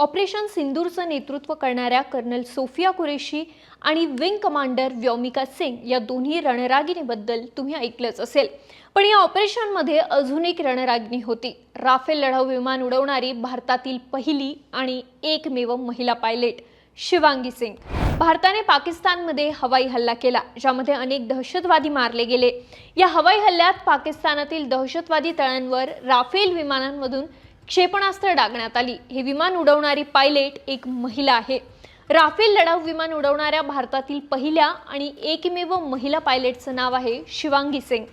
Operation सिंदूरचं नेतृत्व करणाऱ्या colonel Sofia Qureshi आणि विंग कमांडर व्योमिका सिंग या दोन्ही रणरागिणीबद्दल तुम्ही ऐकलंच असेल. पण या ऑपरेशनमध्ये अजून एक रणरागिणी होती. राफेल लढाऊ विमान उडवणारी भारतातील पहिली आणि एकमेव महिला पायलट शिवांगी सिंग. भारताने पाकिस्तानमध्ये हवाई हल्ला केला ज्यामध्ये अनेक दहशतवादी मारले गेले. या हवाई हल्ल्यात पाकिस्तानातील दहशतवादी तळांवर राफेल विमानांमधून क्षेपणास्त्र डागण्यात आली. हे विमान उडवणारी पायलट एक महिला आहे. राफेल लढाऊ विमान उडवणाऱ्या भारतातील पहिल्या आणि एकमेव महिला पायलटचं नाव आहे शिवांगी सिंग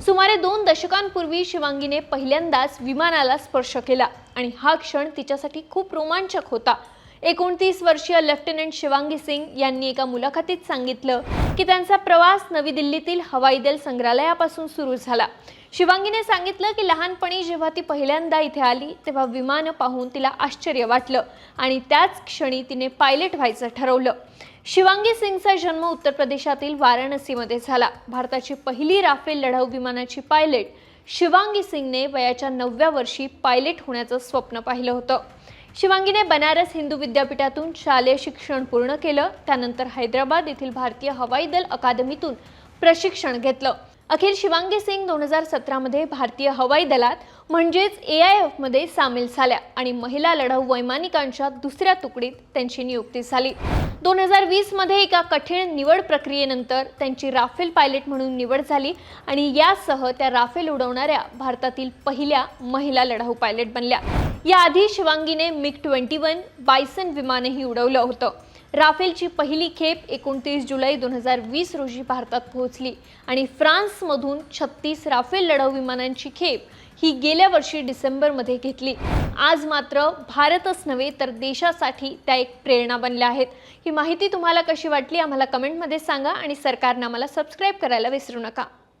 सुमारे दोन दशकांपूर्वी शिवांगीने पहिल्यांदाच विमानाला स्पर्श केला आणि हा क्षण तिच्यासाठी खूप रोमांचक होता. एकोणतीस वर्षीय लेफ्टनंट शिवांगी सिंग यांनी एका मुलाखतीत सांगितलं की त्यांचा प्रवास नवी दिल्लीतील हवाई दल संग्रहालयापासून सुरू झाला. शिवांगीने सांगितलं की लहानपणी जेव्हा ती पहिल्यांदा इथे आली तेव्हा विमान पाहून तिला आश्चर्य वाटलं आणि त्याच क्षणी तिने पायलट व्हायचं ठरवलं. शिवांगी सिंगचा जन्म उत्तर प्रदेशातील वाराणसीमध्ये झाला. भारताची पहिली राफेल लढाऊ विमानाची पायलट शिवांगी सिंगने वयाच्या नवव्या वर्षी पायलट होण्याचं स्वप्न पाहिलं होतं. शिवांगीने बनारस हिंदू विद्यापीठातून शालेय शिक्षण पूर्ण केलं. त्यानंतर हैदराबाद येथील भारतीय हवाई दल अकादमीतून प्रशिक्षण घेतलं. अखेर शिवांगी सिंग दोन हजार सतरामध्ये भारतीय हवाई दलात म्हणजेच ए आय एफमध्ये सामील झाल्या आणि महिला लढाऊ वैमानिकांच्या दुसऱ्या तुकडीत त्यांची नियुक्ती झाली. दोन हजार वीसमध्ये एका कठीण निवड प्रक्रियेनंतर त्यांची राफेल पायलट म्हणून निवड झाली आणि यासह त्या राफेल उडवणाऱ्या भारतातील पहिल्या महिला लढाऊ पायलट बनल्या. याआधी शिवांगीने मिग ट्वेंटी वन बायसन विमानही उडवलं होतं. राफेलची पहिली खेप एकोणतीस जुलै दोन हजार वीस रोजी भारतात पोहोचली आणि फ्रान्समधून छत्तीस राफेल लढाऊ विमानांची खेप ही गेल्या वर्षी डिसेंबरमध्ये घेतली. आज मात्र भारतच नव्हे तर देशासाठी त्या एक प्रेरणा बनल्या आहेत. ही माहिती तुम्हाला कशी वाटली आम्हाला कमेंटमध्ये सांगा आणि सरकारनं आम्हाला सबस्क्राईब करायला विसरू नका.